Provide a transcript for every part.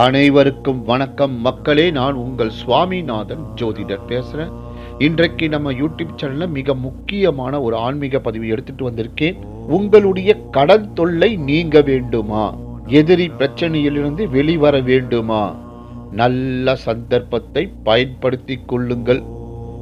அனைவருக்கும் வணக்கம். மக்களே நான் உங்கள் சுவாமிநாதன் ஜோதிடர் பேசுகிறேன் இன்றைக்கு நம்ம யூடியூப் சேனலில் மிக முக்கியமான ஒரு ஆன்மீக பதிவு எடுத்துட்டு வந்திருக்கேன். உங்களுடைய கடன் தொல்லை நீங்க வேண்டுமா? எதிரி பிரச்சனையிலிருந்து வெளிவர வேண்டுமா? நல்ல சந்தர்ப்பத்தை பயன்படுத்தி கொள்ளுங்கள்.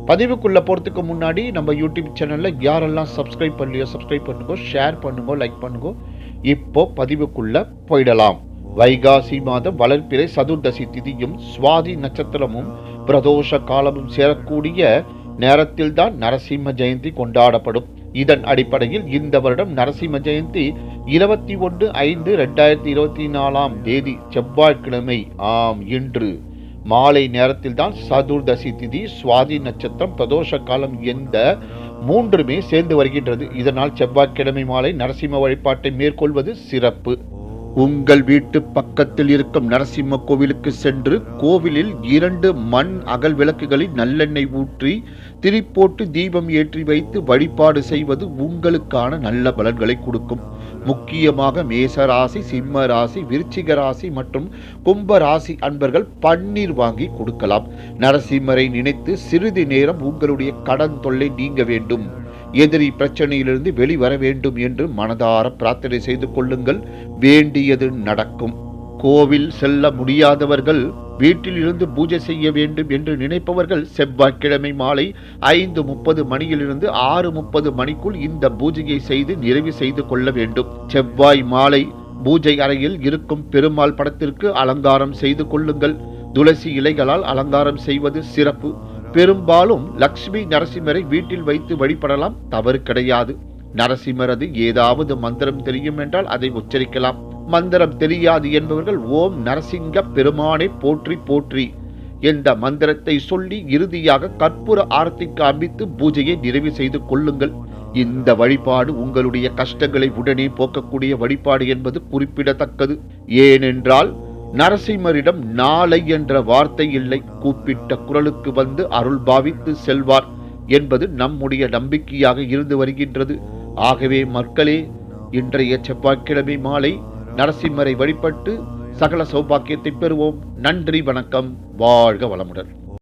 பதிவுக்குள்ள போறதுக்கு முன்னாடி நம்ம யூடியூப் சேனல்ல யாரெல்லாம் சப்ஸ்கிரைப் பண்ணலையோ சப்ஸ்கிரைப் பண்ணுங்க ஷேர் பண்ணுங்க லைக் பண்ணுங்க இப்போ பதிவுக்குள்ள போயிடலாம். வைகாசி மாதம் வளர்ப்பிறை சதுர்தசி திதியும் சுவாதி நட்சத்திரமும் பிரதோஷ காலமும் சேரக்கூடிய நேரத்தில்தான் நரசிம்ம ஜெயந்தி கொண்டாடப்படும். இதன் அடிப்படையில் இந்த வருடம் நரசிம்ம ஜெயந்தி இருபத்தி ஒன்று ஐந்து ரெண்டாயிரத்தி இருபத்தி நாலாம் தேதி செவ்வாய்க்கிழமை. ஆம் இன்று. மாலை நேரத்தில் தான் சதுர்தசி திதி சுவாதி நட்சத்திரம் பிரதோஷ காலம் எந்த மூன்றுமே சேர்ந்து வருகின்றது. இதனால் செவ்வாய்க்கிழமை மாலை நரசிம்ம வழிபாட்டை மேற்கொள்வது சிறப்பு. உங்கள் வீட்டு பக்கத்தில் இருக்கும் நரசிம்ம கோவிலுக்கு சென்று கோவிலில் இரண்டு மண் அகல் விளக்குகளில் நல்லெண்ணெய் ஊற்றி திரிப்போட்டு தீபம் ஏற்றி வைத்து வழிபாடு செய்வது உங்களுக்கான நல்ல பலன்களை கொடுக்கும். முக்கியமாக மேச ராசி சிம்ம ராசி விருச்சிக ராசி மற்றும் கும்ப ராசி அன்பர்கள் பன்னீர் வாங்கி கொடுக்கலாம். நரசிம்மரை நினைத்து சிறிது நேரம் உங்களுடைய கடன் தொல்லை நீங்க வேண்டும். எதிரி பிரச்சனையிலிருந்து வெளிவர வேண்டும் என்று மனதார பிரார்த்தனை செய்து கொள்ளுங்கள். வேண்டியது நடக்கும். கோவில் செல்ல முடியாதவர்கள் வீட்டில் இருந்து பூஜை செய்ய வேண்டும் என்று நினைப்பவர்கள் செவ்வாய்க்கிழமை மாலை ஐந்து முப்பது மணியிலிருந்து ஆறு முப்பது மணிக்குள் இந்த பூஜையை செய்து நிறைவு செய்து கொள்ள வேண்டும். செவ்வாய் மாலை பூஜை அறையில் இருக்கும் பெருமாள் படத்திற்கு அலங்காரம் செய்து கொள்ளுங்கள். துளசி இலைகளால் அலங்காரம் செய்வது சிறப்பு. பெரும்பாலும் லக்ஷ்மி நரசிம்மரை வீட்டில் வைத்து வழிபடலாம் தவறு கிடையாது. நரசிம்மரது ஏதாவது மந்திரம் தெரியும் என்றால் அதை உச்சரிக்கலாம். மந்திரம் தெரியாது என்பவர்கள் ஓம் நரசிங்க பெருமானை போற்றி போற்றி. என்ற மந்திரத்தை சொல்லி இறுதியாக கற்பூர ஆரத்திக்கு காண்பித்து பூஜையை நிறைவு செய்து கொள்ளுங்கள். இந்த வழிபாடு உங்களுடைய கஷ்டங்களை உடனே போக்கக்கூடிய வழிபாடு என்பது குறிப்பிடத்தக்கது. ஏனென்றால் நரசிம்மரிடம் நாளை என்ற வார்த்தை இல்லை. கூப்பிட்ட குரலுக்கு வந்து அருள் பாவித்து செல்வார் என்பது நம்முடைய நம்பிக்கையாக இருந்து வருகின்றது. ஆகவே மக்களே இன்றைய செவ்வாய்க்கிழமை மாலை நரசிம்மரை வழிபட்டு சகல சௌபாக்கியத்தை பெறுவோம். நன்றி வணக்கம். வாழ்க வளமுடன்.